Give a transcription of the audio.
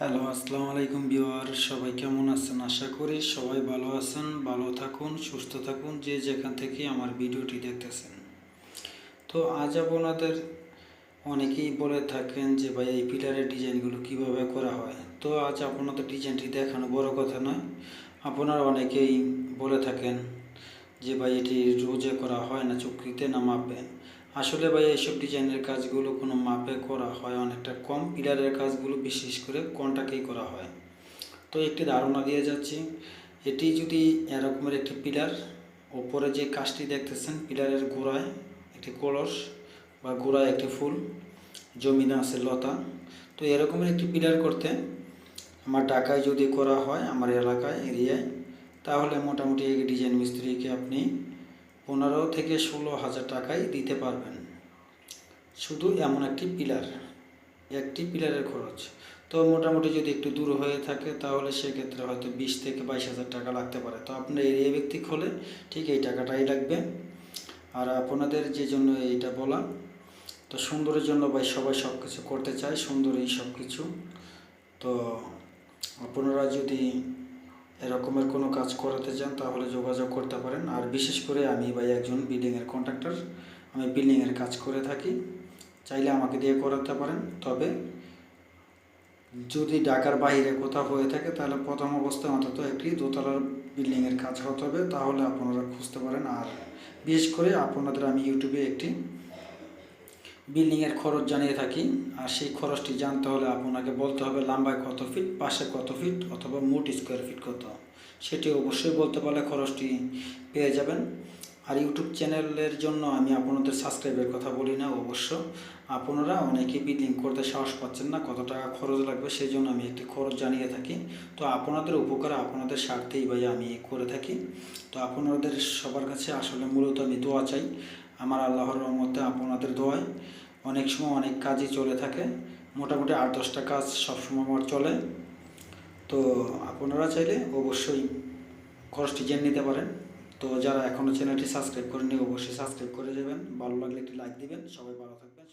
Hello, আসসালামু আলাইকুম beware সবাই কেমন আছেন? আশা করি সবাই ভালো আছেন, ভালো থাকুন, সুস্থ থাকুন, যে যেখান থেকে আমার ভিডিওটি দেখতেছেন। তো আজ আপনাদের অনেকেই বলে থাকেন যে, ভাই, এই পিলারের ডিজাইনগুলো কীভাবে করা হয়? তো আজ আপনাদের ডিজাইনটি দেখানো বড় কথা নয়। আপনারা অনেকেই বলে থাকেন যে, ভাই, এটি রোজে করা হয় না, চুক্তিতে না মাপে আসলে ভাই এইসব ডিজাইনের কাজগুলো কোনো মাপে করা হয় অনেকটা কম। পিলারের কাজগুলো বিশেষ করে কন্টাকেই করা হয়। তো একটি ধারণা দিয়ে যাচ্ছি, এটি যদি এরকমের একটি পিলার ওপরে যে কাজটি দেখতেছেন পিলারের গোড়ায় একটি কলস বা গোড়ায় একটি ফুল, জমিনে আছে লতা, তো এরকমের একটি পিলার করতে আমার ঢাকায় যদি করা হয়, আমার এলাকায়, এরিয়ায়, তাহলে মোটামুটি এই ডিজাইন মিস্ত্রিকে আপনি পনেরো থেকে ষোলো হাজার টাকায় দিতে পারবেন। শুধু এমন একটি পিলার, একটি পিলারের খরচ। তো মোটামুটি যদি একটু দূর হয়ে থাকে, তাহলে সেক্ষেত্রে হয়তো বিশ থেকে বাইশ হাজার টাকা লাগতে পারে। তো আপনার এরিয়া ভিত্তিক হলে ঠিক এই টাকাটাই লাগবে। আর আপনাদের যে জন্য এইটা বলা, তো সুন্দরের জন্য ভাই সবাই সব কিছু করতে চায়, সুন্দর এই সব কিছু তো আপনারা যদি এরকমের কোনো কাজ করাতে চান, তাহলে যোগাযোগ করতে পারেন। আর বিশেষ করে আমি ভাই একজন বিল্ডিংয়ের কন্ট্রাক্টর আমি বিল্ডিংয়ের কাজ করে থাকি। চাইলে আমাকে দিয়ে করাতে পারেন। তবে যদি ঢাকার বাইরে কোথাও হয়ে থাকে, তাহলে প্রথম অবস্থায় অন্তত একটি দোতলার বিল্ডিংয়ের কাজ হতে হবে। তাহলে আপনারা খুঁজতে পারেন। আর বিশেষ করে আপনাদের আমি ইউটিউবে একটি বিল্ডিংয়ের খরচ জানিয়ে থাকি। আর সেই খরচটি জানতে হলে আপনাকে বলতে হবে লম্বায় কত ফিট, পাশে কত ফিট অথবা মোট স্কোয়ার ফিট কত। সেটি অবশ্যই বলতে পারলে খরচটি পেয়ে যাবেন। আর ইউটিউব চ্যানেলের জন্য আমি আপনাদের সাবস্ক্রাইবের কথা বলি না, অবশ্য। আপনারা অনেকেই বিল্ডিং করতে সাহস পাচ্ছেন না, কত টাকা খরচ লাগবে সেই জন্য আমি একটি খরচ জানিয়ে থাকি। তো আপনাদের উপকার আপনাদের স্বার্থেই ভাই আমি করে থাকি। তো আপনাদের সবার কাছে আসলে মূলত আমি দোয়া চাই। আমার আল্লাহর রহমতে আপনাদের দোয়ায় অনেক সময় অনেক কাজই চলে থাকে। মোটামুটি আট, দশটা কাজ সবসময় আমার চলে। তো আপনারা চাইলে অবশ্যই খরচটি জেনে নিতে পারেন। তো যারা এখনও চ্যানেলটি সাবস্ক্রাইব করেনি অবশ্যই সাবস্ক্রাইব করে যাবেন ভালো লাগলে একটি লাইক দিবেন। সবাই ভালো থাকবেন